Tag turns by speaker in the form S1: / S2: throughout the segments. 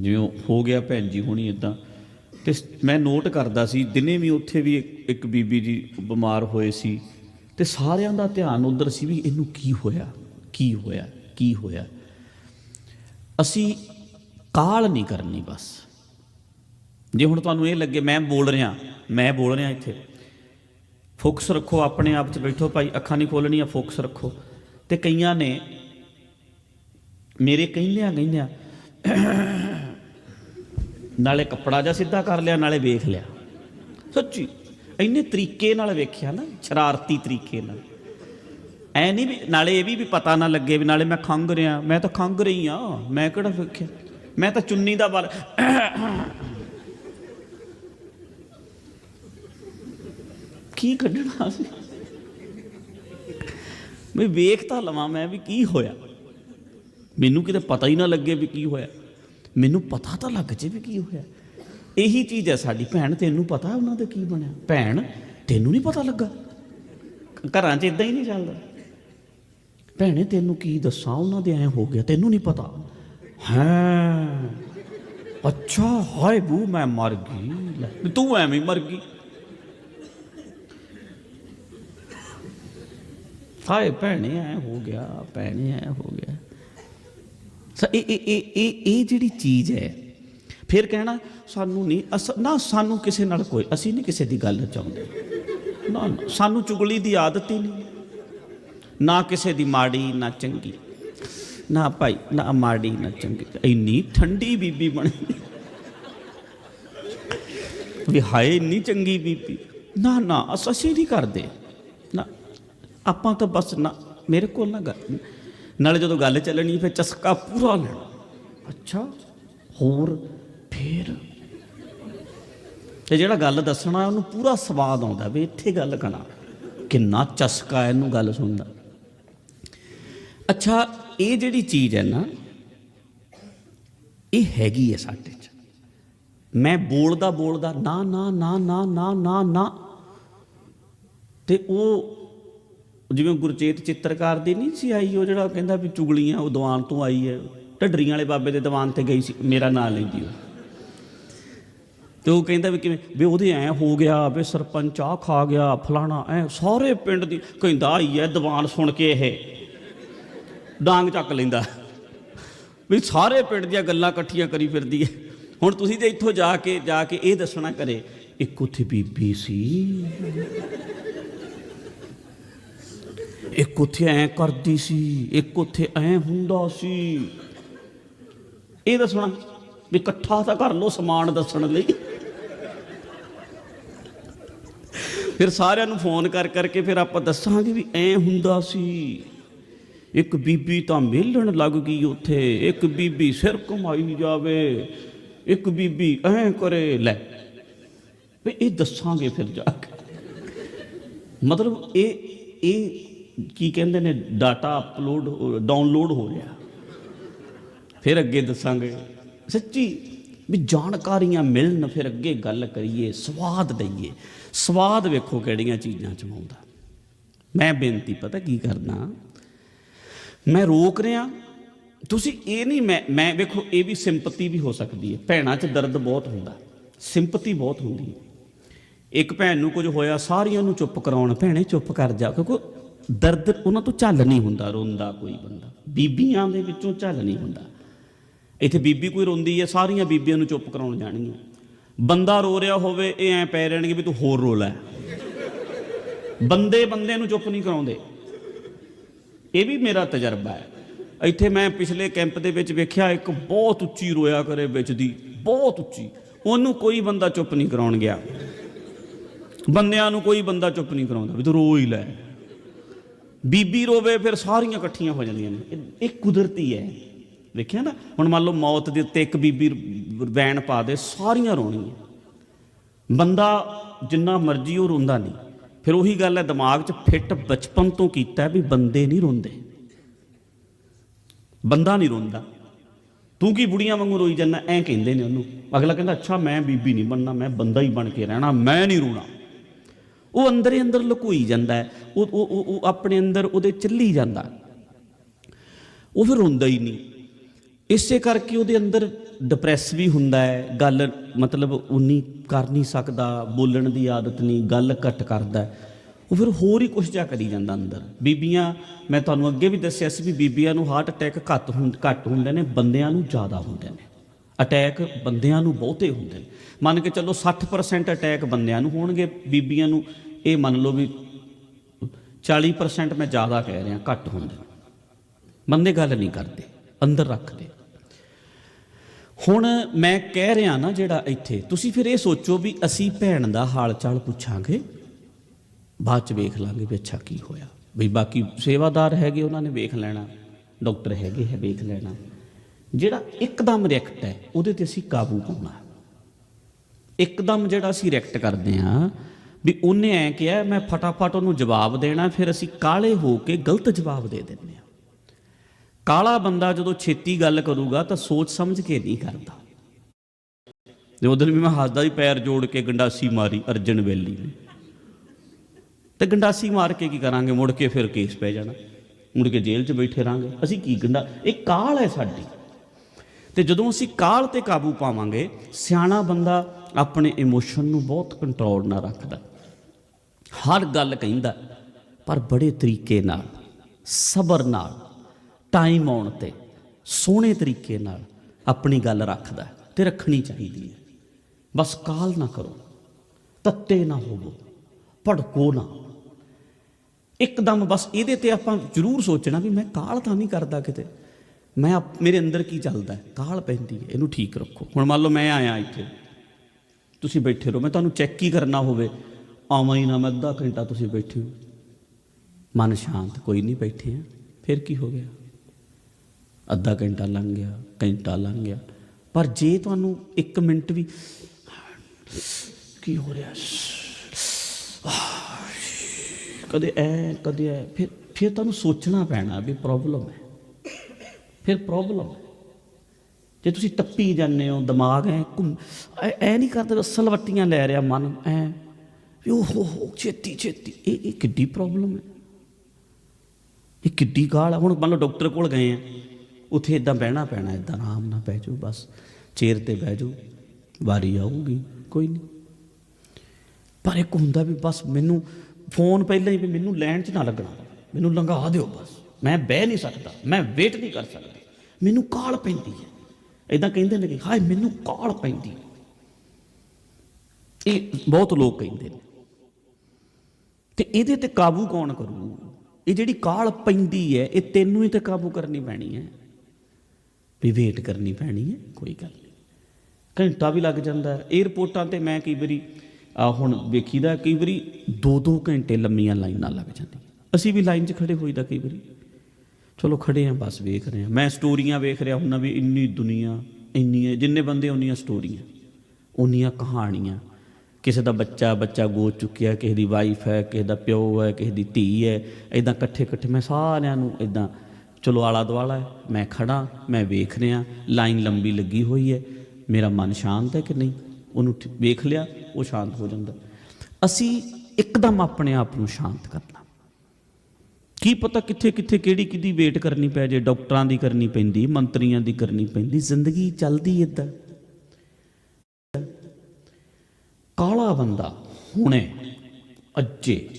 S1: ਜਿਵੇਂ ਹੋ ਗਿਆ ਭੈਣ ਜੀ ਹੋਣੀ ਇਦਾਂ ਤੇ ਮੈਂ ਨੋਟ ਕਰਦਾ ਸੀ, ਦਿਨੇ ਵੀ ਉੱਥੇ ਵੀ ਇੱਕ- ਇੱਕ ਬੀਬੀ ਜੀ ਬਿਮਾਰ ਹੋਏ ਸੀ। ਤੇ ਸਾਰਿਆਂ ਦਾ ਧਿਆਨ ਉਧਰ ਸੀ ਵੀ ਇਹਨੂੰ ਕੀ ਹੋਇਆ ਕੀ ਹੋਇਆ ਕੀ ਹੋਇਆ। ਅਸੀਂ ਕਾਲ ਨਹੀਂ ਕਰਨੀ ਬਸ। ਜੇ ਹੁਣ ਤੁਹਾਨੂੰ ਇਹ ਲੱਗੇ, ਮੈਂ ਬੋਲ ਰਿਹਾ, ਮੈਂ ਬੋਲ ਰਿਹਾ ਇੱਥੇ। ਫੋਕਸ ਰੱਖੋ, ਆਪਣੇ ਆਪ 'ਚ ਬੈਠੋ ਭਾਈ, ਅੱਖਾਂ ਨਹੀਂ ਖੋਲਣੀਆਂ, ਫੋਕਸ ਰੱਖੋ। ਤੇ ਕਈਆਂ ਨੇ ਮੇਰੇ ਕਹਿੰਦਿਆਂ ਕਹਿੰਦਿਆਂ ਨਾਲੇ ਕੱਪੜਾ ਜਿਹਾ ਸਿੱਧਾ ਕਰ ਲਿਆ, ਨਾਲੇ ਵੇਖ ਲਿਆ। ਸੱਚੀ, ਇੰਨੇ ਤਰੀਕੇ ਨਾਲ ਵੇਖਿਆ ਨਾ, ਸ਼ਰਾਰਤੀ ਤਰੀਕੇ ਨਾਲ। ਐ ਨਹੀਂ ਵੀ, ਨਾਲੇ ਇਹ ਵੀ ਵੀ ਪਤਾ ਨਾ ਲੱਗੇ ਵੀ ਨਾਲੇ ਮੈਂ ਖੰਗ ਰਿਹਾ, ਮੈਂ ਤਾਂ ਖੰਗ ਰਹੀ ਆ ਮੈਂ ਕਿਹੜਾ ਵੇਖਿਆ? ਮੈਂ ਤਾਂ ਚੁੰਨੀ ਦਾ ਬਲ ਕੀ ਕੱਢਣਾ ਸੀ ਮੈਂ ਵੇਖ ਤਾਂ ਲਵਾਂ ਮੈਂ ਵੀ ਕੀ ਹੋਇਆ। ਮੈਨੂੰ ਕਿਤੇ ਪਤਾ ਹੀ ਨਾ ਲੱਗੇ ਵੀ ਕੀ ਹੋਇਆ। ਮੈਨੂੰ ਪਤਾ ਤਾਂ ਲੱਗ ਜੇ ਵੀ ਕੀ ਹੋਇਆ। ਇਹੀ ਚੀਜ਼ ਹੈ ਸਾਡੀ। ਭੈਣ, ਤੈਨੂੰ ਪਤਾ ਉਹਨਾਂ ਦੇ ਕੀ ਬਣਿਆ? ਭੈਣ, ਤੈਨੂੰ ਨਹੀਂ ਪਤਾ ਲੱਗਾ? ਘਰਾਂ 'ਚ ਇਦਾਂ ਹੀ ਨਹੀਂ ਚੱਲਦਾ। ਭੈਣੇ, ਤੈਨੂੰ ਕੀ ਦੱਸਾਂ? ਉਹਨਾਂ ਦੇ ਐ ਹੋ ਗਿਆ। ਤੈਨੂੰ ਨਹੀਂ ਪਤਾ? ਹਾਂ। ਅੱਛਾ, ਹਾਏ ਬੂ, ਮੈਂ ਮਰ ਗਈ। ਤੂੰ ਐਵੇਂ ਹੀ ਮਰ ਗਈ। ਹਾਏ ਭੈਣੇ, ਐ ਹੋ ਗਿਆ। ਭੈਣੇ, ਐ ਹੋ ਗਿਆ। ਇਹ ਇਹ ਇਹ ਇਹ ਜਿਹੜੀ ਚੀਜ਼ ਹੈ, ਫਿਰ ਕਹਿਣਾ, ਸਾਨੂੰ ਨਹੀਂ, ਅਸ- ਨਾ ਸਾਨੂੰ ਕਿਸੇ ਨਾਲ ਕੋਈ, ਅਸੀਂ ਨਹੀਂ ਕਿਸੇ ਦੀ ਗੱਲ ਚਾਹੁੰਦੇ। ਨਾ, ਸਾਨੂੰ ਚੁਗਲੀ ਦੀ ਆਦਤ ਹੀ ਨਹੀਂ। ਨਾ ਕਿਸੇ ਦੀ ਮਾੜੀ, ਨਾ ਚੰਗੀ। ਨਾ ਭਾਈ, ਨਾ ਮਾੜੀ, ਨਾ ਚੰਗੀ। ਇੰਨੀ ਠੰਡੀ ਬੀਬੀ ਬਣੀ। ਵੀ ਹਾਏ, ਇੰਨੀ ਚੰਗੀ ਬੀਬੀ। ਨਾ ਨਾ, ਅਸ- ਅਸੀਂ ਨਹੀਂ ਕਰਦੇ। ਨਾ, ਆਪਾਂ ਤਾਂ ਬਸ ਨਾ, ਮੇਰੇ ਕੋਲ ਨਾ ਗੱਲ ਨਾਲੇ ਜਦੋਂ ਗੱਲ ਚੱਲਣੀ ਫਿਰ ਚਸਕਾ ਪੂਰਾ ਲੈਣਾ। ਅੱਛਾ। ਹੋਰ ਫੇਰ? ਤੇ ਜਿਹੜਾ ਗੱਲ ਦੱਸਣਾ ਉਹਨੂੰ ਪੂਰਾ ਸਵਾਦ ਆਉਂਦਾ ਵੀ ਇੱਥੇ ਗੱਲ ਕਣਾ ਕਿੰਨਾ ਚਸਕਾ ਇਹਨੂੰ ਗੱਲ ਸੁਣਦਾ ਅੱਛਾ ਇਹ ਜਿਹੜੀ ਚੀਜ਼ ਹੈ ਨਾ ਇਹ ਹੈਗੀ ਹੈ ਸਾਡੇ 'ਚ। ਮੈਂ ਬੋਲਦਾ ਬੋਲਦਾ ਨਾ ਨਾ ਨਾ ਨਾ ਨਾ ਨਾ ਨਾ ਤੇ ਉਹ ਜਿਵੇਂ ਗੁਰਚੇਤ ਚਿੱਤਰਕਾਰ ਦੀ ਨਹੀਂ ਸੀ ਆਈ, ਉਹ ਜਿਹੜਾ ਕਹਿੰਦਾ ਵੀ ਚੁਗਲੀਆਂ, ਉਹ ਦੀਵਾਨ ਤੋਂ ਆਈ ਹੈ। ਢੱਡਰੀਆਂ ਵਾਲੇ ਬਾਬੇ ਦੇ ਦੀਵਾਨ ਤੇ ਗਈ ਸੀ, ਮੇਰਾ ਨਾਂ ਲੈਂਦੀ ਉਹ। ਤੇ ਉਹ ਕਹਿੰਦਾ ਵੀ ਕਿਵੇਂ, ਵੀ ਉਹਦੇ ਐ ਹੋ ਗਿਆ, ਵੀ ਸਰਪੰਚ ਆ ਖਾ ਗਿਆ, ਫਲਾਣਾ ਐ, ਸਾਰੇ ਪਿੰਡ ਦੀ ਕਹਿੰਦਾ ਆਈ ਐ ਦੀਵਾਨ ਸੁਣ ਕੇ ਇਹ। ਡਾਂਗ ਚੱਕ ਲੈਂਦਾ। ਵੀ ਸਾਰੇ ਪਿੰਡ ਦੀਆਂ ਗੱਲਾਂ ਇਕੱਠੀਆਂ ਕਰੀ ਫਿਰਦੀ ਐ ਹੁਣ ਤੁਸੀਂ ਤੇ ਇੱਥੋਂ ਜਾ ਕੇ ਜਾ ਕੇ ਇਹ ਦੱਸਣਾ ਕਰੇ, ਇੱਕ ਉੱਥੇ ਬੀਬੀ ਸੀ। ਇੱਕ ਉੱਥੇ ਐ ਕਰਦੀ ਸੀ, ਇੱਕ ਉੱਥੇ ਐ ਹੁੰਦਾ ਸੀ। ਇਹ ਦੱਸਣਾ ਵੀ ਇਕੱਠਾ ਤਾਂ ਕਰ ਲੋ ਸਮਾਨ ਦੱਸਣ ਲਈ। ਫਿਰ ਸਾਰਿਆਂ ਨੂੰ ਫੋਨ ਕਰ ਕਰਕੇ ਫਿਰ ਆਪਾਂ ਦੱਸਾਂਗੇ ਵੀ ਐ ਹੁੰਦਾ ਸੀ। ਇੱਕ ਬੀਬੀ ਤਾਂ ਮਿਲਣ ਲੱਗ ਗਈ ਉੱਥੇ, ਇੱਕ ਬੀਬੀ ਸਿਰ ਘੁਮਾਈ ਜਾਵੇ, ਇੱਕ ਬੀਬੀ ਐ ਕਰੇ, ਲੈ। ਵੀ ਇਹ ਦੱਸਾਂਗੇ ਫਿਰ ਜਾ ਕੇ। ਮਤਲਬ ਇਹ ਇਹ ਕੀ ਕਹਿੰਦੇ ਨੇ ਡਾਟਾ ਅਪਲੋਡ ਡਾਊਨਲੋਡ ਹੋ ਰਿਹਾ। ਫਿਰ ਅੱਗੇ ਦੱਸਾਂਗੇ, ਸੱਚੀ ਵੀ ਜਾਣਕਾਰੀਆਂ ਮਿਲਣ, ਫਿਰ ਅੱਗੇ ਗੱਲ ਕਰੀਏ, ਸਵਾਦ ਦਈਏ। ਸਵਾਦ ਵੇਖੋ ਕਿਹੜੀਆਂ ਚੀਜ਼ਾਂ ਚ ਆਉਂਦਾ ਮੈਂ ਬੇਨਤੀ, ਪਤਾ ਕੀ ਕਰਦਾ? ਮੈਂ ਰੋਕ ਰਿਹਾ। ਤੁਸੀਂ ਇਹ ਨਹੀਂ, ਮੈਂ ਮੈਂ ਵੇਖੋ, ਇਹ ਵੀ ਸਿੰਪਤੀ ਵੀ ਹੋ ਸਕਦੀ ਹੈ। ਭੈਣਾਂ 'ਚ ਦਰਦ ਬਹੁਤ ਹੁੰਦਾ। ਸਿੰਪਤੀ ਬਹੁਤ ਹੁੰਦੀ ਹੈ। ਇੱਕ ਭੈਣ ਨੂੰ ਕੁਝ ਹੋਇਆ, ਸਾਰੀਆਂ ਨੂੰ ਚੁੱਪ ਕਰਾਉਣ, ਭੈਣੇ ਚੁੱਪ ਕਰ ਜਾ, ਕਿਉਂਕਿ ਦਰਦ ਉਹਨਾਂ ਤੋਂ ਝੱਲ ਨਹੀਂ ਹੁੰਦਾ, ਰੋਂਦਾ ਕੋਈ ਬੰਦਾ। ਬੀਬੀਆਂ ਦੇ ਵਿੱਚੋਂ ਝੱਲ ਨਹੀਂ ਹੁੰਦਾ। ਇੱਥੇ ਬੀਬੀ ਕੋਈ ਰੋਂਦੀ ਹੈ, ਸਾਰੀਆਂ ਬੀਬੀਆਂ ਨੂੰ ਚੁੱਪ ਕਰਾਉਣ ਜਾਣਗੀਆਂ। ਬੰਦਾ ਰੋ ਰਿਹਾ ਹੋਵੇ, ਇਹ ਐ ਪੈ ਰਹਿਣਗੇ ਵੀ ਤੂੰ ਹੋਰ ਰੋ ਲੈ। ਬੰਦੇ ਬੰਦੇ ਨੂੰ ਚੁੱਪ ਨਹੀਂ ਕਰਾਉਂਦੇ। ਇਹ ਵੀ ਮੇਰਾ ਤਜਰਬਾ ਹੈ। ਇੱਥੇ ਮੈਂ ਪਿਛਲੇ ਕੈਂਪ ਦੇ ਵਿੱਚ ਵੇਖਿਆ, ਇੱਕ ਬਹੁਤ ਉੱਚੀ ਰੋਇਆ ਕਰੇ ਵਿੱਚ ਦੀ, ਬਹੁਤ ਉੱਚੀ। ਉਹਨੂੰ ਕੋਈ ਬੰਦਾ ਚੁੱਪ ਨਹੀਂ ਕਰਾਉਣ ਗਿਆ। ਬੰਦਿਆਂ ਨੂੰ ਕੋਈ ਬੰਦਾ ਚੁੱਪ ਨਹੀਂ ਕਰਾਉਂਦਾ ਵੀ ਤੂੰ ਰੋ ਹੀ ਲੈ। ਬੀਬੀ ਰੋਵੇ, ਫਿਰ ਸਾਰੀਆਂ ਇਕੱਠੀਆਂ ਹੋ ਜਾਂਦੀਆਂ ਨੇ। ਇਹ- ਕੁਦਰਤੀ ਹੈ। ਵੇਖਿਆ ਨਾ? ਹੁਣ ਮੰਨ ਲਓ ਮੌਤ ਦੇ ਉੱਤੇ ਇੱਕ ਬੀਬੀ ਵੈਣ ਪਾ ਦੇ, ਸਾਰੀਆਂ ਰੋਣੀਆਂ। ਬੰਦਾ ਜਿੰਨਾ ਮਰਜ਼ੀ ਉਹ ਰੋਂਦਾ ਨਹੀਂ। ਫਿਰ ਉਹੀ ਗੱਲ ਹੈ, ਦਿਮਾਗ 'ਚ ਫਿੱਟ ਬਚਪਨ ਤੋਂ ਕੀਤਾ ਵੀ ਬੰਦੇ ਨਹੀਂ ਰੋਂਦੇ। ਬੰਦਾ ਨਹੀਂ ਰੋਂਦਾ। ਤੂੰ ਕੀ ਬੁੜੀਆਂ ਵਾਂਗੂ ਰੋਈ ਜਾਂਦਾ? ਐਂ ਕਹਿੰਦੇ ਨੇ ਉਹਨੂੰ। ਅਗਲਾ ਕਹਿੰਦਾ, ਅੱਛਾ, ਮੈਂ ਬੀਬੀ ਨਹੀਂ ਬਣਨਾ, ਮੈਂ ਬੰਦਾ ਹੀ ਬਣ ਕੇ ਰਹਿਣਾ, ਮੈਂ ਨਹੀਂ ਰੋਣਾ। ਉਹ ਅੰਦਰ ਹੀ ਅੰਦਰ ਲੁਕੋਈ ਜਾਂਦਾ ਉਹ ਉਹ ਉਹ- ਆਪਣੇ ਅੰਦਰ ਉਹਦੇ ਚੱਲੀ ਜਾਂਦਾ ਉਹ ਫਿਰ ਰੋਂਦਾ ਹੀ ਨਹੀਂ। ਇਸੇ ਕਰਕੇ ਉਹਦੇ ਅੰਦਰ ਡਿਪਰੈਸ ਵੀ ਹੁੰਦਾ ਹੈ, ਗੱਲ ਮਤਲਬ ਉਨੀ ਕਰ ਨਹੀਂ ਸਕਦਾ, ਬੋਲਣ ਦੀ ਆਦਤ ਨਹੀਂ, ਗੱਲ ਘੱਟ ਕਰਦਾ ਉਹ ਫਿਰ ਹੋਰ ਹੀ ਕੁਛ ਜਾ ਕਰੀ ਜਾਂਦਾ ਅੰਦਰ। ਬੀਬੀਆਂ, ਮੈਂ ਤੁਹਾਨੂੰ ਅੱਗੇ ਵੀ ਦੱਸਿਆ ਸੀ ਵੀ ਬੀਬੀਆਂ ਨੂੰ ਹਾਰਟ ਅਟੈਕ ਘੱਟ ਹੁੰ ਘੱਟ ਹੁੰਦੇ ਨੇ, ਬੰਦਿਆਂ ਨੂੰ ਜ਼ਿਆਦਾ ਹੁੰਦੇ ਨੇ। ਅਟੈਕ ਬੰਦਿਆਂ ਨੂੰ ਬਹੁਤੇ ਹੁੰਦੇ ਨੇ। ਮੰਨ ਕੇ ਚੱਲੋ 60% ਅਟੈਕ ਬੰਦਿਆਂ ਨੂੰ ਹੋਣਗੇ, ਬੀਬੀਆਂ ਨੂੰ। ਇਹ ਮੰਨ ਲਓ ਵੀ 40% ਮੈਂ ਜ਼ਿਆਦਾ ਕਹਿ ਰਿਹਾ, ਘੱਟ ਹੁੰਦੇ ਨੇ। ਬੰਦੇ ਗੱਲ ਨਹੀਂ ਕਰਦੇ, ਅੰਦਰ ਰੱਖਦੇ। ਹੁਣ ਮੈਂ ਕਹਿ ਰਿਹਾ ਨਾ ਜਿਹੜਾ ਇੱਥੇ, ਤੁਸੀਂ ਫਿਰ ਇਹ ਸੋਚੋ ਵੀ ਅਸੀਂ ਭੈਣ ਦਾ ਹਾਲ ਚਾਲ ਪੁੱਛਾਂਗੇ। ਬਾਅਦ ਚ ਵੇਖ ਲਾਂਗੇ ਵੀ ਅੱਛਾ ਕੀ ਹੋਇਆ। ਵੀ ਬਾਕੀ ਸੇਵਾਦਾਰ ਹੈਗੇ, ਉਹਨਾਂ ਨੇ ਵੇਖ ਲੈਣਾ। ਡਾਕਟਰ ਹੈਗੇ ਹੈ, ਵੇਖ ਲੈਣਾ। ਜਿਹੜਾ ਇੱਕਦਮ ਰਿਐਕਟ ਹੈ, ਉਹਦੇ ਤੇ ਅਸੀਂ ਕਾਬੂ ਪਾਉਣਾ। ਇੱਕਦਮ ਜਿਹੜਾ ਅਸੀਂ ਰਿਐਕਟ ਕਰਦੇ ਹਾਂ, ਵੀ ਉਹਨੇ ਐ ਕਿਹਾ, ਮੈਂ ਫਟਾਫਟ ਉਹਨੂੰ ਜਵਾਬ ਦੇਣਾ, ਫਿਰ ਅਸੀਂ ਕਾਲੇ ਹੋ ਕੇ ਗਲਤ ਜਵਾਬ ਦੇ ਦਿੰਦੇ ਹਾਂ। ਕਾਲਾ ਬੰਦਾ ਜਦੋਂ ਛੇਤੀ ਗੱਲ ਕਰੂਗਾ, ਤਾਂ ਸੋਚ ਸਮਝ ਕੇ ਨਹੀਂ ਕਰਦਾ। ਜੇ ਉਦੋਂ ਵੀ ਮੈਂ ਹੱਸਦਾ ਹੀ ਪੈਰ ਜੋੜ ਕੇ ਗੰਡਾਸੀ ਮਾਰੀ, ਅਰਜਨ ਵੈਲੀ ਨੇ। ਤੇ ਗੰਡਾਸੀ ਮਾਰ ਕੇ ਕੀ ਕਰਾਂਗੇ? ਮੁੜ ਕੇ ਫਿਰ ਕੇਸ ਪੈ ਜਾਣਾ। ਮੁੜ ਕੇ ਜੇਲ੍ਹ 'ਚ ਬੈਠੇ ਰਾਂਗੇ ਅਸੀਂ ਕੀ ਗੰਡਾ ਇਹ ਕਾਲ ਹੈ ਸਾਡੀ। ਤੇ ਜਦੋਂ ਅਸੀਂ ਕਾਲ ਤੇ ਕਾਬੂ ਪਾਵਾਂਗੇ, ਸਿਆਣਾ ਬੰਦਾ ਆਪਣੇ ਇਮੋਸ਼ਨ ਨੂੰ ਬਹੁਤ ਕੰਟਰੋਲ ਨਾਲ ਰੱਖਦਾ ਹਰ ਗੱਲ ਕਹਿੰਦਾ ਪਰ ਬੜੇ ਤਰੀਕੇ ਨਾਲ, ਸਬਰ ਨਾਲ ਟਾਈਮ ਆਉਣ ਤੇ, ਸੋਹਣੇ ਤਰੀਕੇ ਨਾਲ ਆਪਣੀ ਗੱਲ ਰੱਖਦਾ ਤੇ ਰੱਖਣੀ ਚਾਹੀਦੀ ਹੈ। ਬਸ ਕਾਲ ਨਾ ਕਰੋ, ਤੱਤੇ ਨਾ ਹੋਵੋ, ਭੜਕੋ ਨਾ। ਇੱਕਦਮ ਬਸ ਇਹਦੇ ਤੇ ਆਪਾਂ ਜ਼ਰੂਰ ਸੋਚਣਾ ਵੀ ਮੈਂ ਕਾਲ ਤਾਂ ਨਹੀਂ ਕਰਦਾ ਕਿਤੇ। ਮੈਂ ਆਪ- ਮੇਰੇ ਅੰਦਰ ਕੀ ਚੱਲਦਾ ਹੈ? ਕਾਲ ਪੈਂਦੀ ਹੈ? ਇਹਨੂੰ ਠੀਕ ਰੱਖੋ। ਹੁਣ ਮੰਨ ਲਓ ਮੈਂ ਆਇਆ ਇੱਥੇ। ਤੁਸੀਂ ਬੈਠੇ ਰਹੋ। ਮੈਂ ਤੁਹਾਨੂੰ ਚੈੱਕ ਹੀ ਕਰਨਾ ਹੋਵੇ। ਆਵਾਂ ਹੀ ਨਾ, ਮੈਂ ਅੱਧਾ ਘੰਟਾ ਤੁਸੀਂ ਬੈਠੇ ਹੋ। ਮਨ ਸ਼ਾਂਤ, ਕੋਈ ਨਹੀਂ ਬੈਠੇ ਆ। ਫਿਰ ਕੀ ਹੋ ਗਿਆ? ਅੱਧਾ ਘੰਟਾ ਲੰਘ ਗਿਆ, ਘੰਟਾ ਲੰਘ ਗਿਆ। ਪਰ ਜੇ ਤੁਹਾਨੂੰ 1 ਮਿੰਟ ਵੀ ਕੀ ਹੋ ਰਿਹਾ? ਕਦੇ ਐ ਕਦੇ ਐ। ਫਿਰ ਫਿਰ ਤੁਹਾਨੂੰ ਸੋਚਣਾ ਪੈਣਾ ਵੀ ਪ੍ਰੋਬਲਮ ਹੈ। ਫਿਰ ਪ੍ਰੋਬਲਮ ਜੇ ਤੁਸੀਂ ਟੱਪੀ ਜਾਂਦੇ ਹੋ, ਦਿਮਾਗ ਐ ਘੁੰਮ, ਐ ਨਹੀਂ ਕਰਦਾ ਬਸ ਸਲਵੱਟੀਆਂ ਲੈ ਰਿਹਾ ਮਨ, ਐ। ਵੀ ਉਹ ਹੋ ਹੋ, ਛੇਤੀ ਛੇਤੀ। ਇਹ ਇਹ ਕਿੱਡੀ ਪ੍ਰੋਬਲਮ ਹੈ? ਇਹ ਕਿੱਡੀ ਗਾਲ ਆ। ਹੁਣ ਮੰਨ ਲਓ ਡਾਕਟਰ ਕੋਲ ਗਏ ਆ। ਉੱਥੇ ਇਦਾਂ ਬਹਿਣਾ ਪੈਣਾ ਇਦਾਂ ਆਰਾਮ ਨਾਲ ਬਹਿ ਜਾਓ, ਬਸ। ਚੇਅਰ ਤੇ ਬਹਿ ਜਾਓ। ਵਾਰੀ ਆਊਗੀ, ਕੋਈ ਨਹੀਂ। ਪਰ ਇੱਕ ਹੁੰਦਾ ਵੀ ਬਸ ਮੈਨੂੰ ਫੋਨ ਪਹਿਲਾਂ ਹੀ ਵੀ ਮੈਨੂੰ ਲੈਣ 'ਚ ਨਾ ਲੱਗਣਾ। ਮੈਨੂੰ ਲੰਘਾ ਦਿਓ ਬਸ। ਮੈਂ ਬਹਿ ਨਹੀਂ ਸਕਦਾ, ਮੈਂ ਵੇਟ ਨਹੀਂ ਕਰ ਸਕਦਾ। ਮੈਨੂੰ ਕਾਲ ਪੈਂਦੀ ਹੈ। ਇਦਾਂ ਕਹਿੰਦੇ ਨੇ ਕਿ, ਹਾਏ, ਮੈਨੂੰ ਕਾਲ ਪੈਂਦੀ ਹੈ। ਇਹ ਬਹੁਤ ਲੋਕ ਕਹਿੰਦੇ ਨੇ। ਤੇ ਇਹਦੇ ਤੇ ਕਾਬੂ ਕੌਣ ਕਰੂ? ਇਹ ਜਿਹੜੀ ਕਾਲ ਪੈਂਦੀ ਹੈ, ਇਹ ਤੈਨੂੰ ਹੀ ਤੇ ਕਾਬੂ ਕਰਨੀ ਪੈਣੀ ਹੈ। ਵੀ ਵੇਟ ਕਰਨੀ ਪੈਣੀ ਹੈ, ਕੋਈ ਗੱਲ ਨਹੀਂ। ਘੰਟਾ ਵੀ ਲੱਗ ਜਾਂਦਾ ਹੈ। 에어ਪੋਰਟਾਂ ਤੇ ਮੈਂ ਕਈ ਵਾਰੀ, ਆ, ਹੁਣ ਵੇਖੀਦਾ, ਕਈ ਵਾਰੀ 2-2 ਘੰਟੇ ਲੰਮੀਆਂ ਲਾਈਨਾਂ ਲੱਗ ਜਾਂਦੀਆਂ। ਅਸੀਂ ਵੀ ਲਾਈਨ 'ਚ ਖੜੇ ਹੋਈਦਾ ਕਈ ਵਾਰੀ। ਚਲੋ ਖੜੇ ਆ, ਬਸ ਵੇਖ ਰਹੇ ਆ। ਮੈਂ ਸਟੋਰੀਆਂ ਵੇਖ ਰਿਹਾ ਹੁੰਨਾ ਵੀ ਇੰਨੀ ਦੁਨੀਆ ਇੰਨੀ ਜਿੰਨੇ ਬੰਦੇ ਉਨੀਆਂ ਸਟੋਰੀਆਂ ਉਨੀਆਂ ਕਹਾਣੀਆਂ। ਕਿਸੇ ਦਾ ਬੱਚਾ ਬੱਚਾ ਗੋਦ ਚੁੱਕਿਆ, ਕਿਸੇ ਦੀ ਵਾਈਫ ਹੈ, ਕਿਸੇ ਦਾ ਪਿਓ ਹੈ, ਕਿਸੇ ਦੀ ਧੀ ਹੈ ਇਦਾਂ ਇਕੱਠੇ ਇਕੱਠੇ ਮੈਂ ਸਾਰਿਆਂ ਨੂੰ ਇਦਾਂ ਚਲੋ ਆਲਾ ਦੁਆਲਾ ਹੈ, ਮੈਂ ਖੜਾ, ਮੈਂ ਵੇਖ ਰਿਹਾ, ਲਾਈਨ ਲੰਬੀ ਲੱਗੀ ਹੋਈ ਹੈ, ਮੇਰਾ ਮਨ ਸ਼ਾਂਤ ਹੈ ਕਿ ਨਹੀਂ? ਉਹਨੂੰ ਵੇਖ ਲਿਆ, ਉਹ ਸ਼ਾਂਤ ਹੋ ਜਾਂਦਾ। ਅਸੀਂ ਇੱਕਦਮ ਆਪਣੇ ਆਪ ਨੂੰ ਸ਼ਾਂਤ ਕਰਨਾ। ਕੀ ਪਤਾ ਕਿੱਥੇ ਕਿੱਥੇ ਕਿਹੜੀ ਕਿਹਦੀ ਵੇਟ ਕਰਨੀ ਪੈ ਜੇ, ਡਾਕਟਰਾਂ ਦੀ ਕਰਨੀ ਪੈਂਦੀ, ਮੰਤਰੀਆਂ ਦੀ ਕਰਨੀ ਪੈਂਦੀ, ਜ਼ਿੰਦਗੀ ਚੱਲਦੀ ਇਦਾਂ ਕਾਲਾ ਬੰਦਾ, ਹੁਣੇ, ਅੱਜੇ,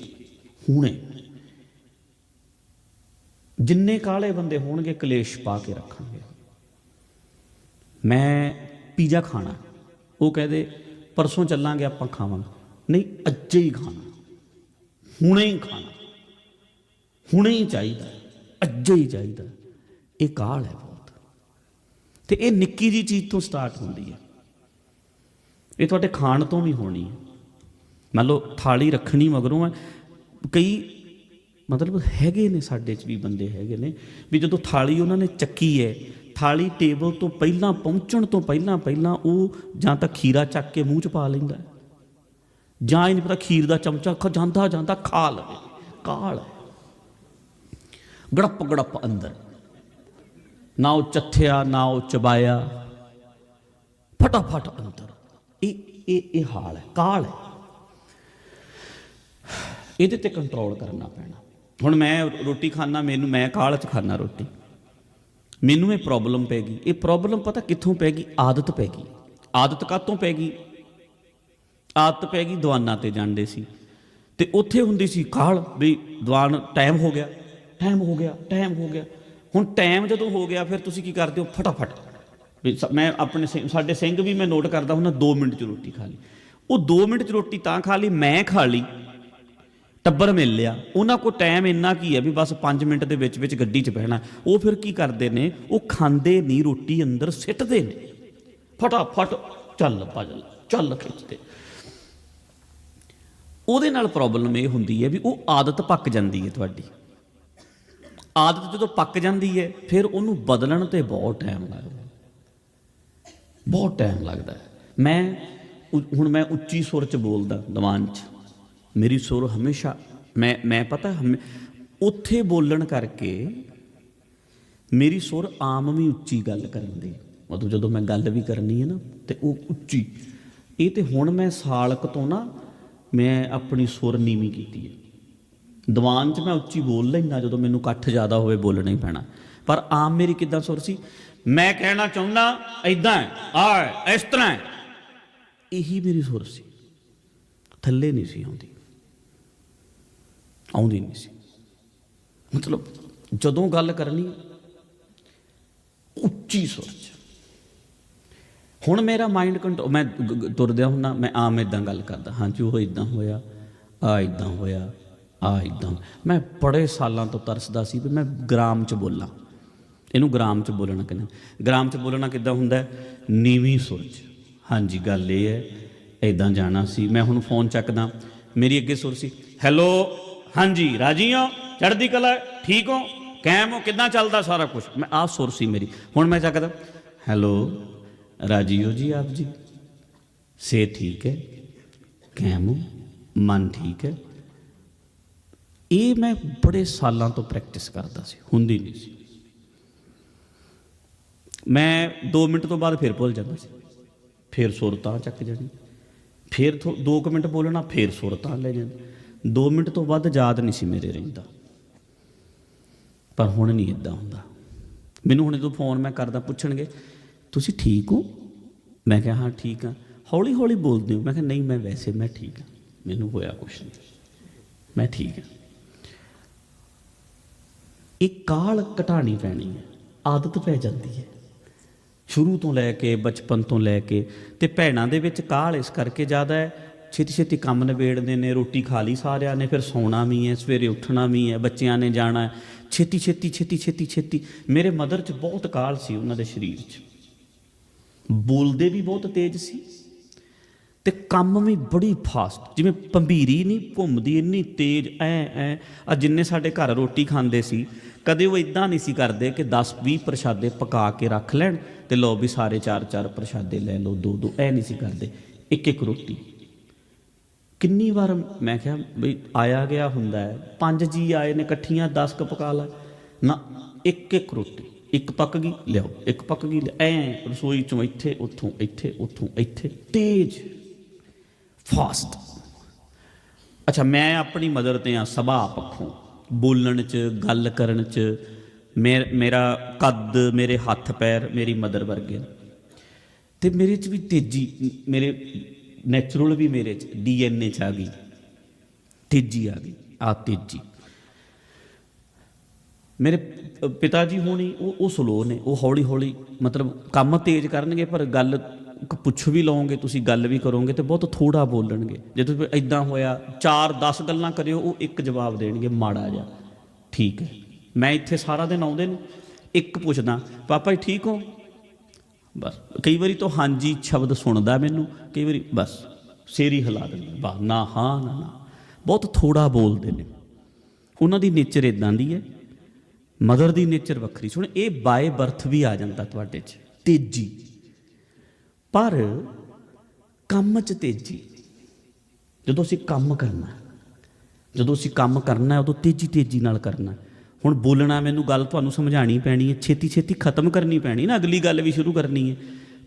S1: ਹੁਣੇ। ਜਿੰਨੇ ਕਾਲੇ ਬੰਦੇ ਹੋਣਗੇ, ਕਲੇਸ਼ ਪਾ ਕੇ ਰੱਖਣਗੇ। ਮੈਂ ਪੀਜ਼ਾ ਖਾਣਾ, ਉਹ ਕਹਦੇ, ਪਰਸੋਂ ਚੱਲਾਂਗੇ, ਆਪਾਂ ਖਾਵਾਂਗੇ। ਨਹੀਂ, ਅੱਜੇ ਹੀ ਖਾਣਾ। ਹੁਣੇ ਹੀ ਖਾਣਾ। ਹੁਣੇ ਹੀ ਚਾਹੀਦਾ ਅੱਜੇ ਹੀ ਚਾਹੀਦਾ ਇਹ ਕਾਲ ਹੈ ਬਹੁਤ। ਤੇ ਇਹ ਨਿੱਕੀ ਜੀ ਚੀਜ਼ ਤੋਂ ਸਟਾਰਟ ਹੁੰਦੀ ਹੈ। ਇਹ ਤੁਹਾਡੇ ਖਾਣ ਤੋਂ ਵੀ ਹੋਣੀ ਹੈ। ਮੰਨ ਲਓ, ਥਾਲੀ ਰੱਖਣੀ ਮਗਰੋਂ ਹੈ, ਕਈ ਮਤਲਬ ਹੈਗੇ ਨੇ ਸਾਡੇ 'ਚ ਵੀ ਬੰਦੇ ਹੈਗੇ ਨੇ, ਵੀ ਜਦੋਂ ਥਾਲੀ ਉਹਨਾਂ ਨੇ ਚੱਕੀ ਹੈ, ਥਾਲੀ ਟੇਬਲ ਤੋਂ ਪਹਿਲਾਂ ਪਹੁੰਚਣ ਤੋਂ ਪਹਿਲਾਂ ਪਹਿਲਾਂ ਉਹ ਜਾਂ ਤਾਂ ਖੀਰਾ ਚੱਕ ਕੇ ਮੂੰਹ 'ਚ ਪਾ ਲੈਂਦਾ ਜਾਂ ਇਹ ਨਹੀਂ ਪਤਾ ਖੀਰ ਦਾ ਚਮਚਾ ਖ, ਜਾਂਦਾ ਜਾਂਦਾ, ਖਾ ਲਵੇ। ਕਾਲ ਹੈ। ਗੜਪ ਗੜਪ ਅੰਦਰ। ਨਾ ਉਹ ਚੱਥਿਆ, ਨਾ ਉਹ ਚਬਾਇਆ। ਫਟਾਫਟ ਅੰਦਰ। ਇਹ ਇਹ ਇਹ ਹਾਲ ਹੈ, ਕਾਲ ਹੈ। ਇਹਦੇ ਤੇ ਕੰਟਰੋਲ ਕਰਨਾ ਪੈਣਾ। ਹੁਣ ਮੈਂ ਰੋਟੀ ਖਾਣਾ ਮੈਨੂੰ, ਮੈਂ ਕਾਲ ਚ ਖਾਣਾ ਰੋਟੀ। ਮੈਨੂੰ ਇਹ ਪ੍ਰੋਬਲਮ ਪੈ ਗਈ। ਇਹ ਪ੍ਰੋਬਲਮ ਪਤਾ ਕਿੱਥੋਂ ਪੈ ਗਈ? ਆਦਤ ਪੈ ਗਈ। ਆਦਤ ਕਾਤੋਂ ਪੈ ਗਈ? ਆਦਤ ਪੈ ਗਈ, ਦੀਵਾਨਾਂ ਤੇ ਜਾਂਦੇ ਸੀ। ਤੇ ਉੱਥੇ ਹੁੰਦੀ ਸੀ ਕਾਹਲ ਵੀ ਦੀਵਾਨ ਟਾਈਮ ਹੋ ਗਿਆ। ਟਾਈਮ ਹੋ ਗਿਆ ਟਾਈਮ ਹੋ ਗਿਆ। ਹੁਣ ਟਾਈਮ ਜਦੋਂ ਹੋ ਗਿਆ, ਫਿਰ ਤੁਸੀਂ ਕੀ ਕਰਦੇ ਹੋ? ਫਟਾਫਟ। ਵੀ ਮੈਂ ਆਪਣੇ ਸਿੰਘ- ਸਾਡੇ ਸਿੰਘ ਵੀ ਮੈਂ ਨੋਟ ਕਰਦਾ ਹੁੰਦਾ 2 ਮਿੰਟ ਚ ਰੋਟੀ ਖਾ ਲਈ। ਉਹ 2 ਮਿੰਟ ਚ ਰੋਟੀ ਤਾਂ ਖਾ ਲਈ, ਮੈਂ ਖਾ ਲਈ। ਟੱਬਰ ਮਿਲ ਲਿਆ। ਉਹਨਾਂ ਕੋਲ ਟਾਈਮ ਇੰਨਾ ਕੀ ਹੈ ਵੀ ਬਸ 5 ਮਿੰਟ ਦੇ ਵਿੱਚ ਵਿੱਚ ਗੱਡੀ 'ਚ ਬਹਿਣਾ। ਉਹ ਫਿਰ ਕੀ ਕਰਦੇ ਨੇ? ਉਹ ਖਾਂਦੇ ਨਹੀਂ, ਰੋਟੀ ਅੰਦਰ ਸਿੱਟਦੇ ਨੇ। ਫਟਾਫਟ ਚੱਲ ਭਜਲ ਚੱਲ ਖਿੱਚਦੇ। ਉਹਦੇ ਨਾਲ ਪ੍ਰੋਬਲਮ ਇਹ ਹੁੰਦੀ ਹੈ ਵੀ ਉਹ ਆਦਤ ਪੱਕ ਜਾਂਦੀ ਹੈ ਤੁਹਾਡੀ। ਆਦਤ ਜਦੋਂ ਪੱਕ ਜਾਂਦੀ ਹੈ, ਫਿਰ ਉਹਨੂੰ ਬਦਲਣ ਤੇ ਬਹੁਤ ਟਾਈਮ ਲੱਗਦਾ ਬਹੁਤ ਟਾਈਮ ਲੱਗਦਾ ਮੈਂ ਉ- ਹੁਣ ਮੈਂ ਉੱਚੀ ਸੁਰ ਚ ਬੋਲਦਾ, ਦੀਵਾਨ ਚ। ਮੇਰੀ ਸੁਰ ਹਮੇਸ਼ਾ, ਮੈਂ ਮੈਂ ਪਤਾ, ਹਮੇ- ਉੱਥੇ ਬੋਲਣ ਕਰਕੇ ਮੇਰੀ ਸੁਰ ਆਮ ਵੀ ਉੱਚੀ ਗੱਲ ਕਰਨ ਦੀ। ਮਤਲਬ ਜਦੋਂ ਮੈਂ ਗੱਲ ਵੀ ਕਰਨੀ ਹੈ ਨਾ, ਤੇ ਉਹ ਉੱਚੀ। ਇਹ ਤੇ ਹੁਣ ਮੈਂ ਸਾਲਕ ਤੋਂ ਨਾ, ਮੈਂ ਆਪਣੀ ਸੁਰ ਨੀਵੀਂ ਕੀਤੀ ਹੈ। ਦੀਵਾਨ 'ਚ ਮੈਂ ਉੱਚੀ ਬੋਲ ਲੈਂਦਾ ਜਦੋਂ ਮੈਨੂੰ ਇਕੱਠ ਜ਼ਿਆਦਾ ਹੋਵੇ ਬੋਲਣਾ ਹੀ ਪੈਣਾ। ਪਰ ਆਮ ਮੇਰੀ ਕਿੱਦਾਂ ਸੁਰ ਸੀ? ਮੈਂ ਕਹਿਣਾ ਚਾਹੁੰਦਾ ਐਦਾਂ ਆ ਇਸ ਤਰ੍ਹਾਂ ਹੈ। ਇਹੀ ਮੇਰੀ ਸੁਰ ਸੀ। ਥੱਲੇ ਨਹੀਂ ਸੀ ਆਉਂਦੀ। ਆਉਂਦੀ ਨਹੀਂ ਸੀ। ਮਤਲਬ ਜਦੋਂ ਗੱਲ ਕਰਨੀ ਉੱਚੀ ਸੁਰ 'ਚ। ਹੁਣ ਮੇਰਾ ਮਾਈਂਡ ਕੰਟਰੋਲ ਮੈਂ ਗ- ਗ- ਤੁਰਦਿਆਂ ਹੁੰਦਾ ਮੈਂ ਆਮ ਇਦਾਂ ਗੱਲ ਕਰਦਾ। ਹਾਂਜੀ ਉਹ ਇਦਾਂ ਹੋਇਆ ਆ ਇਦਾਂ ਹੋਇਆ। ਆ ਇਦਾਂ। ਮੈਂ ਬੜੇ ਸਾਲਾਂ ਤੋਂ ਤਰਸਦਾ ਸੀ ਵੀ ਮੈਂ ਗ੍ਰਾਮ 'ਚ ਬੋਲਾਂ। ਇਹਨੂੰ ਗ੍ਰਾਮ 'ਚ ਬੋਲਣਾ ਕਹਿੰਦੇ ਗ੍ਰਾਮ 'ਚ ਬੋਲਣਾ ਕਿੱਦਾਂ ਹੁੰਦਾ ਨੀਵੀਂ ਸੁਰਜ ਹਾਂਜੀ, ਗੱਲ ਇਹ ਹੈ ਇਦਾਂ ਜਾਣਾ ਸੀ। ਮੈਂ ਹੁਣ ਫੋਨ ਚੱਕਦਾ। ਮੇਰੀ ਅੱਗੇ ਸੁਰ ਸੀ, ਹੈਲੋ, ਹਾਂਜੀ, ਰਾਜੀ ਹੋ? ਚੜ੍ਹਦੀ ਕਲਾ ਠੀਕ ਹੋ? ਕੈਮ ਹੋ? ਕਿੱਦਾਂ ਚੱਲਦਾ ਸਾਰਾ ਕੁਝ ਮੈਂ, ਆਹ ਸੁਰ ਸੀ ਮੇਰੀ। ਹੁਣ ਮੈਂ ਚੱਕਦਾ, ਹੈਲੋ, ਰਾਜੀ ਹੋ ਜੀ ਆਪ ਜੀ? ਸੇ ਠੀਕ ਹੈ? ਕੈਮ ਹੋ? ਮਨ ਠੀਕ ਹੈ? ਇਹ ਮੈਂ ਬੜੇ ਸਾਲਾਂ ਤੋਂ ਪ੍ਰੈਕਟਿਸ ਕਰਦਾ ਸੀ, ਹੁੰਦੀ ਨਹੀਂ ਸੀ। ਮੈਂ 2 ਮਿੰਟ ਤੋਂ ਬਾਅਦ ਫਿਰ ਭੁੱਲ ਜਾਂਦਾ ਸੀ। ਫਿਰ ਸੁਰਤਾਂ ਚੱਕ ਜਾਣੀ ਫਿਰ 2 ਮਿੰਟ ਬੋਲਣਾ, ਫਿਰ ਸੁਰਤਾਂ ਲੈ ਜਾਣੀ 2 ਮਿੰਟ ਤੋਂ ਵੱਧ ਯਾਦ ਨਹੀਂ ਸੀ ਮੇਰੇ ਰਹਿੰਦਾ। ਪਰ ਹੁਣ ਨਹੀਂ ਇਦਾਂ ਹੁੰਦਾ। ਮੈਨੂੰ ਹੁਣ ਜਦੋਂ ਫੋਨ ਮੈਂ ਕਰਦਾ, ਪੁੱਛਣਗੇ, ਤੁਸੀਂ ਠੀਕ ਹੋ? ਮੈਂ ਕਿਹਾ, ਹਾਂ, ਠੀਕ ਹਾਂ। ਹੌਲੀ ਹੌਲੀ ਬੋਲਦੇ ਹੋ। ਮੈਂ ਕਿਹਾ, ਨਹੀਂ, ਮੈਂ ਵੈਸੇ ਮੈਂ ਠੀਕ ਹਾਂ। ਮੈਨੂੰ ਹੋਇਆ ਕੁਛ ਨਹੀਂ। ਮੈਂ ਠੀਕ ਹਾਂ। ਇਹ ਕਾਲ ਘਟਾਣੀ ਪੈਣੀ ਹੈ, ਆਦਤ ਪੈ ਜਾਂਦੀ ਹੈ। ਸ਼ੁਰੂ ਤੋਂ ਲੈ ਕੇ, ਬਚਪਨ ਤੋਂ ਲੈ ਕੇ, ਤੇ ਭੈਣਾਂ ਦੇ ਵਿੱਚ ਕਾਲ ਇਸ ਕਰਕੇ ਜ਼ਿਆਦਾ ਹੈ, ਛੇਤੀ ਛੇਤੀ ਕੰਮ ਨਿਬੇੜਦੇ ਨੇ, ਰੋਟੀ ਖਾ ਲਈ ਸਾਰਿਆਂ ਨੇ, ਫਿਰ ਸੌਣਾ ਵੀ ਹੈ, ਸਵੇਰੇ ਉੱਠਣਾ ਵੀ ਹੈ, ਬੱਚਿਆਂ ਨੇ ਜਾਣਾ ਹੈ। ਛੇਤੀ ਛੇਤੀ ਛੇਤੀ ਛੇਤੀ ਛੇਤੀ, ਮੇਰੇ ਮਦਰ 'ਚ ਬਹੁਤ ਕਾਲ ਸੀ ਉਹਨਾਂ ਦੇ ਸਰੀਰ 'ਚ। ਬੋਲਦੇ ਵੀ ਬਹੁਤ ਤੇਜ਼ ਸੀ। ਤੇ ਕੰਮ ਵੀ ਬੜੀ ਫਾਸਟ ਜਿਵੇਂ ਪੰਬੀਰੀ ਨਹੀਂ ਘੁੰਮਦੀ, ਇੰਨੀ ਤੇਜ਼, ਐ ਐ। ਆ ਜਿੰਨੇ ਸਾਡੇ ਘਰ ਰੋਟੀ ਖਾਂਦੇ ਸੀ, ਕਦੇ ਉਹ ਇਦਾਂ ਨਹੀਂ ਸੀ ਕਰਦੇ ਕਿ 10 20 ਪ੍ਰਸ਼ਾਦੇ ਪਕਾ ਕੇ ਰੱਖ ਲੈਣ ਤੇ ਲੋ ਵੀ ਸਾਰੇ ਚਾਰ ਚਾਰ ਪ੍ਰਸ਼ਾਦੇ ਲੈ ਲਓ, ਦੋ ਦੋ, ਐ ਨਹੀਂ ਸੀ ਕਰਦੇ। ਇੱਕ ਇੱਕ ਰੋਟੀ। ਕਿੰਨੀ ਵਾਰ ਮੈਂ ਕਿਹਾ ਵੀ ਆਇਆ ਗਿਆ ਹੁੰਦਾ ਹੈ, ਪੰਜ ਜੀ ਆਏ ਨੇ ਇਕੱਠੀਆਂ 10 ਕ ਪਕਾ ਲੈ। ਨਾ, ਇੱਕ ਇੱਕ ਰੋਟੀ, ਇੱਕ ਪੱਕ ਗਈ, ਲਿਆਓ, ਇੱਕ ਪੱਕ ਗਈ ਲਿਆ- ਐਂ, ਰਸੋਈ ਚੋਂ ਇੱਥੇ, ਉੱਥੋਂ ਇੱਥੇ ਉੱਥੋਂ, ਇੱਥੇ, ਤੇਜ਼। ਫਾਸਟ। ਅੱਛਾ, ਮੈਂ ਆਪਣੀ ਮਦਰ ਤੇ ਆ ਸੁਭਾਅ ਪੱਖੋਂ ਬੋਲਣ ਚ, ਗੱਲ ਕਰਨ ਚ ਮੇਰ- ਮੇਰਾ ਕੱਦ, ਮੇਰੇ ਹੱਥ ਪੈਰ, ਮੇਰੀ ਮਦਰ ਵਰਗੇ ਨੇ। ਤੇ ਮੇਰੇ ਚ ਵੀ ਤੇਜ਼ੀ, ਮੇਰੇ ਨੈਚੁਰਲ ਵੀ ਮੇਰੇ ਚ ਡੀਐਨਏ ਚ ਆ ਗਈ। ਤੇਜ਼ੀ ਆ ਗਈ, ਆ ਤੇਜ਼ੀ। ਮੇਰੇ ਪਿਤਾ ਜੀ ਹੋਣੀ, ਉਹ ਉਹ ਸਲੋ ਨੇ, ਉਹ ਹੌਲੀ ਹੌਲੀ ਮਤਲਬ ਕੰਮ ਤੇਜ਼ ਕਰਨਗੇ, ਪਰ ਗੱਲ ਪੁੱਛ ਵੀ ਲਓਗੇ ਤੁਸੀਂ ਗੱਲ ਵੀ ਕਰੋਗੇ ਤੇ ਬਹੁਤ ਥੋੜਾ ਬੋਲਣਗੇ। ਜੇ ਤੁਸੀਂ ਇਦਾਂ ਹੋਇਆ 4 10 ਗੱਲਾਂ ਕਰਿਓ, ਉਹ ਇੱਕ ਜਵਾਬ ਦੇਣਗੇ, ਮਾੜਾ ਜਿਹਾ। ਠੀਕ ਹੈ। ਮੈਂ ਇੱਥੇ ਸਾਰਾ ਦਿਨ ਆਉਂਦੇ ਨੇ ਇੱਕ ਪੁੱਛਦਾ, ਪਾਪਾ ਜੀ ਠੀਕ ਹੋ? ਬਸ। ਕਈ ਵਾਰੀ ਤਾਂ ਹਾਂਜੀ ਸ਼ਬਦ ਸੁਣਦਾ ਮੈਨੂੰ, ਕਈ ਵਾਰੀ ਬਸ ਸੇਰੀ ਹਿਲਾ ਦਿੰਦਾ ਬਾ ਨਾ ਹਾਂ, ਨਾ ਨਾ। ਬਹੁਤ ਥੋੜਾ ਬੋਲਦੇ ਨੇ। ਉਹਨਾਂ ਦੀ ਨੇਚਰ ਇਦਾਂ ਦੀ ਹੈ। ਮਦਰ ਦੀ ਨੇਚਰ ਵੱਖਰੀ। ਸੁਣ, ਇਹ ਬਾਏ ਬਰਥ ਵੀ ਆ ਜਾਂਦਾ ਤੁਹਾਡੇ 'ਚ। ਤੇਜ਼ੀ। ਪਰ ਕੰਮ 'ਚ ਤੇਜ਼ੀ। ਜਦੋਂ ਅਸੀਂ ਕੰਮ ਕਰਨਾ, ਜਦੋਂ ਅਸੀਂ ਕੰਮ ਕਰਨਾ ਉਦੋਂ ਤੇਜ਼ੀ ਤੇਜ਼ੀ ਨਾਲ ਕਰਨਾ। ਹੁਣ ਬੋਲਣਾ ਮੈਨੂੰ ਗੱਲ ਤੁਹਾਨੂੰ ਸਮਝਾਣੀ ਪੈਣੀ ਹੈ, ਛੇਤੀ ਛੇਤੀ ਖਤਮ ਕਰਨੀ ਪੈਣੀ ਨਾ, ਅਗਲੀ ਗੱਲ ਵੀ ਸ਼ੁਰੂ ਕਰਨੀ ਹੈ।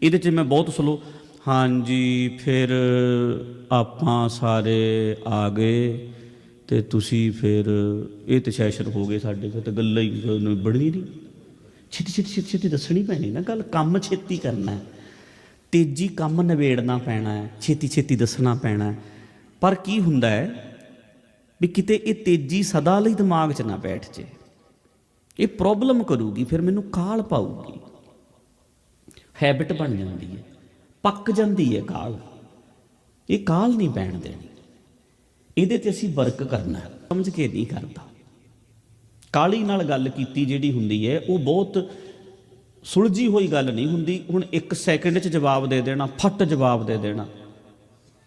S1: ਇਹਦੇ 'ਚ ਮੈਂ ਬਹੁਤ ਸਲੋ ਹਾਂਜੀ, ਫਿਰ ਆਪਾਂ ਸਾਰੇ ਆ ਗਏ ਤੇ ਤੁਸੀਂ ਫਿਰ, ਇਹ ਤੇ ਸੈਸ਼ਨ ਹੋ ਗਏ ਸਾਡੇ, ਫਿਰ ਤਾਂ ਗੱਲਾਂ ਹੀ ਬੜਨੀ ਨਹੀਂ। ਛੇਤੀ ਛੇਤੀ ਛੇਤੀ ਛੇਤੀ ਦੱਸਣੀ ਪੈਣੀ ਨਾ ਗੱਲ, ਕੰਮ ਛੇਤੀ ਕਰਨਾ ਹੈ। ਤੇਜ਼ੀ ਕੰਮ ਨਿਬੇੜਨਾ ਪੈਣਾ ਹੈ, ਛੇਤੀ ਛੇਤੀ ਦੱਸਣਾ ਪੈਣਾ ਹੈ। ਪਰ ਕੀ ਹੁੰਦਾ ਹੈ ਵੀ ਕਿਤੇ ਇਹ ਤੇਜ਼ੀ ਸਦਾ ਲਈ ਦਿਮਾਗ 'ਚ ਨਾ ਬੈਠ ਜੇ। ਇਹ ਪ੍ਰੋਬਲਮ ਕਰੂਗੀ, ਫਿਰ ਮੈਨੂੰ ਕਾਲ ਪਾਊਗੀ। ਹੈਬਿਟ ਬਣ ਜਾਂਦੀ ਹੈ, ਪੱਕ ਜਾਂਦੀ ਹੈ ਕਾਲ। ਇਹ ਕਾਲ ਨਹੀਂ ਪੈਣ ਦੇਣੀ। ਇਹਦੇ ਤੇ ਅਸੀਂ ਵਰਕ ਕਰਨਾ ਸਮਝ ਕੇ ਨਹੀਂ ਕਰਦਾ। ਕਾਲੀ ਨਾਲ ਗੱਲ ਕੀਤੀ ਜਿਹੜੀ ਹੁੰਦੀ ਹੈ, ਉਹ ਬਹੁਤ ਸੁਲਝੀ ਹੋਈ ਗੱਲ ਨਹੀਂ ਹੁੰਦੀ, ਹੁਣ 1 ਸੈਕਿੰਡ 'ਚ ਜਵਾਬ ਦੇ ਦੇਣਾ, ਫੱਟ ਜਵਾਬ ਦੇ ਦੇਣਾ।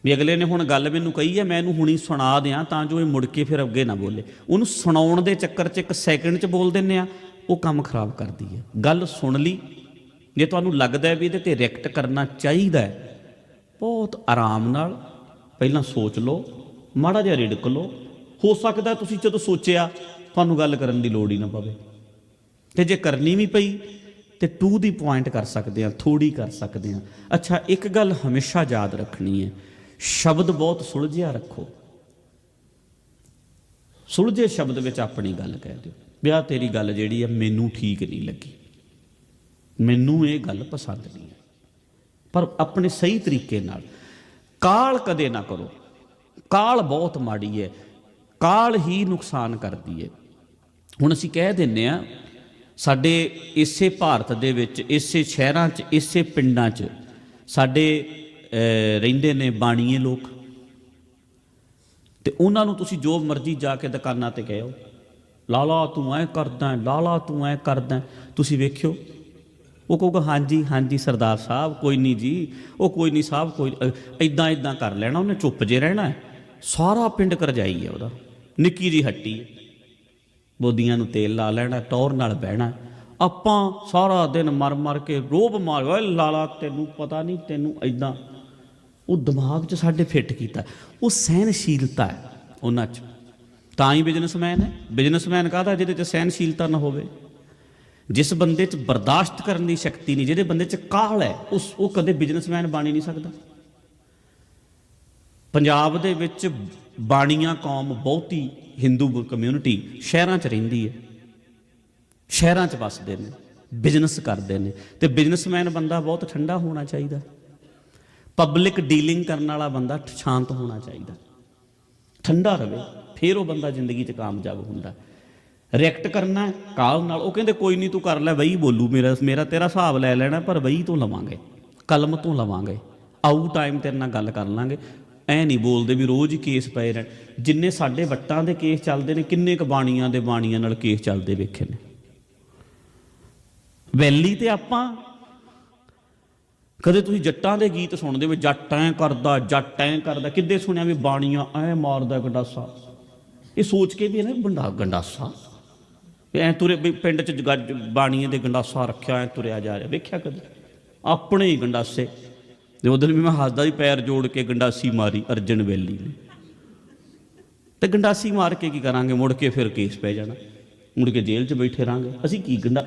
S1: ਵੀ ਅਗਲੇ ਨੇ ਹੁਣ ਗੱਲ ਮੈਨੂੰ ਕਹੀ ਹੈ, ਮੈਂ ਇਹਨੂੰ ਹੁਣੀ ਸੁਣਾ ਦਿਆਂ ਤਾਂ ਜੋ ਇਹ ਮੁੜ ਕੇ ਫਿਰ ਅੱਗੇ ਨਾ ਬੋਲੇ। ਉਹਨੂੰ ਸੁਣਾਉਣ ਦੇ ਚੱਕਰ 'ਚ 1 ਸੈਕਿੰਡ 'ਚ ਬੋਲ ਦਿੰਨੇ ਆ ਉਹ ਕੰਮ ਖਰਾਬ ਕਰਦੀ ਹੈ। ਗੱਲ ਸੁਣ ਲਈ, ਜੇ ਤੁਹਾਨੂੰ ਲੱਗਦਾ ਵੀ ਇਹਦੇ ਤੇ ਰਿਐਕਟ ਕਰਨਾ ਚਾਹੀਦਾ ਹੈ, ਬਹੁਤ ਆਰਾਮ ਨਾਲ ਪਹਿਲਾਂ ਸੋਚ ਲਓ, ਮਾੜਾ ਜਿਹਾ ਰਿੜਕ ਲਓ। ਹੋ ਸਕਦਾ ਤੁਸੀਂ ਜਦੋਂ ਸੋਚਿਆ, ਤੁਹਾਨੂੰ ਗੱਲ ਕਰਨ ਦੀ ਲੋੜ ਹੀ ਨਾ ਪਵੇ। ਤੇ ਜੇ ਕਰਨੀ ਵੀ ਪਈ ਤੇ ਟੂ ਦੀ ਪੁਆਇੰਟ ਕਰ ਸਕਦੇ ਆ ਥੋੜੀ ਕਰ ਸਕਦੇ ਆ ਅੱਛਾ, ਇੱਕ ਗੱਲ ਹਮੇਸ਼ਾ ਯਾਦ ਰੱਖਣੀ ਹੈ। ਸ਼ਬਦ ਬਹੁਤ ਸੁਲਝਿਆ ਰੱਖੋ। ਸੁਲਝੇ ਸ਼ਬਦ ਵਿੱਚ ਆਪਣੀ ਗੱਲ ਕਹਿ ਦਿਓ। ਵਿਆਹ ਤੇਰੀ ਗੱਲ ਜਿਹੜੀ ਆ ਮੈਨੂੰ ਠੀਕ ਨਹੀਂ ਲੱਗੀ। ਮੈਨੂੰ ਇਹ ਗੱਲ ਪਸੰਦ ਨਹੀਂ ਹੈ ਪਰ ਆਪਣੇ ਸਹੀ ਤਰੀਕੇ ਨਾਲ, ਕਾਲ ਕਦੇ ਨਾ ਕਰੋ। ਕਾਲ ਬਹੁਤ ਮਾੜੀ ਹੈ। ਕਾਲ ਹੀ ਨੁਕਸਾਨ ਕਰਦੀ ਹੈ। ਹੁਣ ਅਸੀਂ ਕਹਿ ਦਿੰਨੇ ਆ ਸਾਡੇ ਇਸੇ ਭਾਰਤ ਦੇ ਵਿੱਚ, ਇਸੇ ਸ਼ਹਿਰਾਂ 'ਚ, ਇਸੇ ਪਿੰਡਾਂ 'ਚ ਸਾਡੇ ਰਹਿੰਦੇ ਨੇ ਬਾਣੀਏ ਲੋਕ। ਤੇ ਉਹਨਾਂ ਨੂੰ ਤੁਸੀਂ ਜੋ ਮਰਜ਼ੀ ਜਾ ਕੇ ਦੁਕਾਨਾਂ ਤੇ ਕਹਿਓ। ਲਾਲਾ ਤੂੰ ਐ ਕਰਦਾ, ਲਾਲਾ ਤੂੰ ਐ ਕਰਦਾ। ਤੁਸੀਂ ਵੇਖਿਓ। ਉਹ ਕਹੂਗਾ, ਹਾਂਜੀ ਹਾਂਜੀ ਸਰਦਾਰ ਸਾਹਿਬ, ਕੋਈ ਨਹੀਂ ਜੀ। ਉਹ ਕੋਈ ਨਹੀਂ ਸਾਹਿਬ, ਕੋਈ ਇਦਾਂ ਇਦਾਂ ਕਰ ਲੈਣਾ, ਉਹਨੇ ਚੁੱਪ ਜੇ ਰਹਿਣਾ ਸਾਰਾ ਪਿੰਡ ਕਰਜਾਈ ਹੈ ਉਹਦਾ। ਨਿੱਕੀ ਜੀ ਹੱਟੀ ਹੈ। ਬੋਦੀਆਂ ਨੂੰ ਤੇਲ ਲਾ ਲੈਣਾ, ਟੌਰ ਨਾਲ ਬਹਿਣਾ। ਆਪਾਂ ਸਾਰਾ ਦਿਨ ਮਰ ਮਰ ਕੇ ਰੋਬ ਮਾਰ, ਓਏ ਲਾਲਾ, ਤੈਨੂੰ ਪਤਾ ਨਹੀਂ, ਤੈਨੂੰ ਐਦਾਂ ਉਹ ਦਿਮਾਗ 'ਚ ਸਾਡੇ ਫਿੱਟ ਕੀਤਾ। ਉਹ ਸਹਿਨਸ਼ੀਲਤਾ ਹੈ ਉਹਨਾਂ 'ਚ। ਤਾਂ ਹੀ ਬਿਜ਼ਨਸਮੈਨ ਹੈ। ਬਿਜ਼ਨਸਮੈਨ ਕਾਹਦਾ? ਜਿਹਦੇ 'ਚ ਸਹਿਨਸ਼ੀਲਤਾ ਨਾ ਹੋਵੇ। ਜਿਸ ਬੰਦੇ 'ਚ ਬਰਦਾਸ਼ਤ ਕਰਨ ਦੀ ਸ਼ਕਤੀ ਨਹੀਂ, ਜਿਹਦੇ ਬੰਦੇ 'ਚ ਕਾਹਲ ਹੈ, ਉਸ, ਉਹ ਕਦੇ ਬਿਜ਼ਨਸਮੈਨ ਬਣ ਨਹੀਂ ਸਕਦਾ। ਪੰਜਾਬ ਦੇ ਵਿੱਚ ਬਾਣੀਆਂ ਕੌਮ ਬਹੁਤੀ ਹਿੰਦੂ ਕਮਿਊਨਿਟੀ ਸ਼ਹਿਰਾਂ 'ਚ ਰਹਿੰਦੀ ਹੈ। ਸ਼ਹਿਰਾਂ 'ਚ ਵੱਸਦੇ ਨੇ ਬਿਜ਼ਨਸ ਕਰਦੇ ਨੇ ਤੇ ਬਿਜ਼ਨਸਮੈਨ ਬੰਦਾ ਬਹੁਤ ਠੰਡਾ ਹੋਣਾ ਚਾਹੀਦਾ। ਪਬਲਿਕ ਡੀਲਿੰਗ ਕਰਨ ਵਾਲਾ ਬੰਦਾ ਸ਼ਾਂਤ ਹੋਣਾ ਚਾਹੀਦਾ। ਠੰਡਾ ਰਵੇ, ਫਿਰ ਉਹ ਬੰਦਾ ਜ਼ਿੰਦਗੀ 'ਚ ਕਾਮਯਾਬ ਹੁੰਦਾ। ਰਿਐਕਟ ਕਰਨਾ ਕਾਲ ਨਾਲ? ਉਹ ਕਹਿੰਦੇ, ਕੋਈ ਨਹੀਂ ਤੂੰ ਕਰ ਲੈ ਵਈ ਬੋਲੂ ਮੇਰਾ ਮੇਰਾ ਤੇਰਾ ਹਿਸਾਬ ਲੈ ਲੈਣਾ, ਪਰ ਵਈ ਤੋਂ ਲਵਾਂਗੇ, ਕਲਮ ਤੋਂ ਲਵਾਂਗੇ। ਆਊ ਟਾਈਮ ਤੇਰੇ ਨਾਲ ਗੱਲ ਕਰ ਲਾਂਗੇ। ਐ ਨਹੀਂ ਬੋਲਦੇ ਵੀ ਰੋਜ਼ ਹੀ ਕੇਸ ਪਏ ਰਹਿਣ। ਜਿੰਨੇ ਸਾਡੇ ਵੱਟਾਂ ਦੇ ਕੇਸ ਚੱਲਦੇ ਨੇ, ਕਿੰਨੇ ਕ ਬਾਣੀਆਂ ਦੇ ਬਾਣੀਆਂ ਨਾਲ ਕੇਸ ਚੱਲਦੇ ਵੇਖੇ ਨੇ। ਵੈਲੀ ਤੇ ਆਪਾਂ, ਕਦੇ ਤੁਸੀਂ ਜੱਟਾਂ ਦੇ ਗੀਤ ਸੁਣਦੇ ਹੋ ਜੱਟ ਐ ਕਰਦਾ, ਜੱਟ ਐ ਕਰਦਾ, ਕਿੱਦੇ ਸੁਣਿਆ ਵੀ ਬਾਣੀਆਂ ਐ ਮਾਰਦਾ ਗੰਡਾਸਾ? ਇਹ ਸੋਚ ਕੇ ਵੀ ਹੈ ਨਾ ਬੰਦਾ ਗੰਡਾਸਾ। ਵੀ ਐ ਤੁਰੇ ਵੀ ਪਿੰਡ ਚ ਜਗਾ- ਬਾਣੀਆਂ ਦੇ ਗੰਡਾਸਾ ਰੱਖਿਆ, ਐ ਤੁਰਿਆ ਜਾ ਰਿਹਾ। ਵੇਖਿਆ ਕਦੇ? ਆਪਣੇ ਹੀ ਗੰਡਾਸੇ। ਤੇ ਉਦੋਂ ਵੀ ਮੈਂ ਹੱਸਦਾ ਹੀ ਪੈਰ ਜੋੜ ਕੇ ਗੰਡਾਸੀ ਮਾਰੀ ਅਰਜਨ ਵੈਲੀ ਨੇ। ਤੇ ਗੰਡਾਸੀ ਮਾਰ ਕੇ ਕੀ ਕਰਾਂਗੇ? ਮੁੜ ਕੇ ਫਿਰ ਕੇਸ ਪੈ ਜਾਣਾ। ਮੁੜ ਕੇ ਜੇਲ੍ਹ 'ਚ ਬੈਠੇ ਰਾਂਗੇ ਅਸੀਂ ਕੀ ਗੰਡਾ